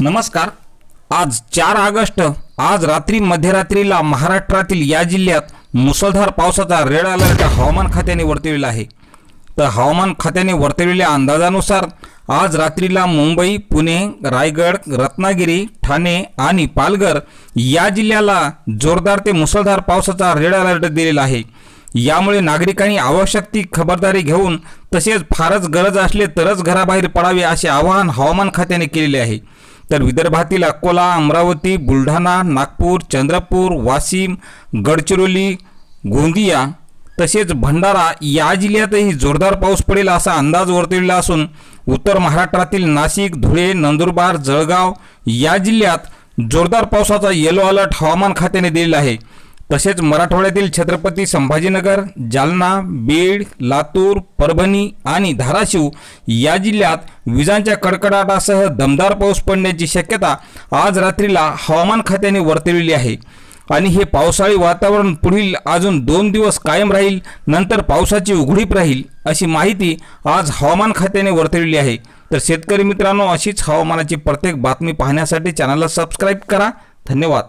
नमस्कार. आज चार ऑगस्ट आज रात्री मध्यरात्रीला महाराष्ट्रातील या जिल्ह्यात मुसळधार पावसाचा रेड अलर्ट हवामान खात्याने वर्तविला आहे. तर हवामान खात्याने वर्तविलेल्या अंदाजानुसार आज रात्रीला मुंबई पुणे रायगड रत्नागिरी ठाणे आणि पालघर या जिल्ह्याला जोरदार ते मुसळधार पावसाचा रेड अलर्ट दिलेला आहे. यामुळे नागरिकांनी आवश्यक ती खबरदारी घेऊन तसेच फारच गरज असले तरच घराबाहेर पडावे असे आवाहन हवामान खात्याने केलेले आहे. तर विदर्भातील अकोला अमरावती बुलढाणा नागपूर चंद्रपूर वाशिम गडचिरोली गोंदिया तसेच भंडारा या जिल्ह्यातही जोरदार पाऊस पडेल असा अंदाज वर्तविला असून उत्तर महाराष्ट्रातील नाशिक धुळे नंदुरबार जळगाव या जिल्ह्यात जोरदार पावसाचा येलो अलर्ट हवामान खात्याने दिलेला आहे. तसेच मराठवाड्यातील छत्रपती संभाजीनगर जालना बीड लातूर परभणी आणि धाराशिव या जिल्ह्यात विजांच्या कडकडाटासह दमदार पाऊस पडण्याची शक्यता आज रात्रीला हवामान खात्याने वर्तविली आहे. आणि हे पावसाळी वातावरण पुढील अजून दोन दिवस कायम राहील नंतर पावसाची उघडीप राहील अशी माहिती आज हवामान खात्याने वर्तविली आहे. तर शेतकरी मित्रांनो अशीच हवामानाची प्रत्येक बातमी पाहण्यासाठी चॅनलला सबस्क्राईब करा. धन्यवाद.